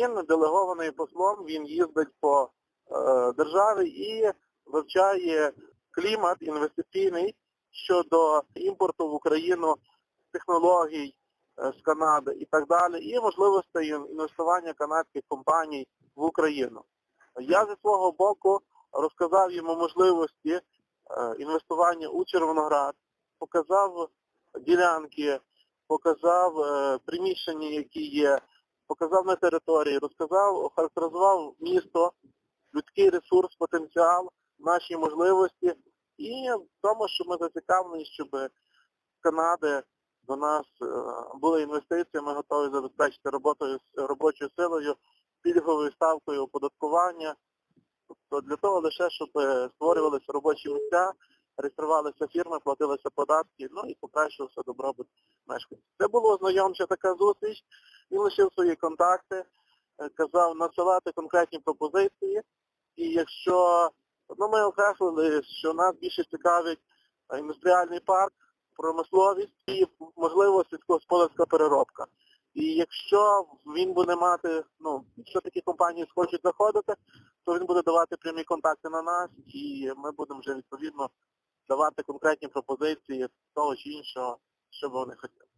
Він делегований послом, він їздить по е, державі і вивчає клімат інвестиційний щодо імпорту в Україну технологій е, з Канади і так далі, і можливостей інвестування канадських компаній в Україну. Я зі свого боку розказав йому можливості е, інвестування у Червоноград, показав ділянки, показав приміщення, які є, показав на території, розказав, охарактеризував місто, людський ресурс, потенціал, наші можливості і в тому, що ми зацікавлені, щоб з Канади до нас е, були інвестиції, ми готові забезпечити роботою робочою силою, пільговою ставкою оподаткування. Тобто для того лише, щоб створювалися робочі місця, реєструвалися фірми, платилися податки, ну і покращувався добробут мешканців. Це була знайомча така зустріч, він лишив свої контакти, е, казав надсилати конкретні пропозиції. І якщо ну, ми окреслили, що нас більше цікавить індустріальний парк, промисловість і можливо сільськогосподарська переробка. І якщо він буде мати, ну, якщо такі компанії схочуть заходити, то він буде давати прямі контакти на нас, і ми будемо вже відповідно давати конкретні пропозиції того чи іншого, що б вони хотіли.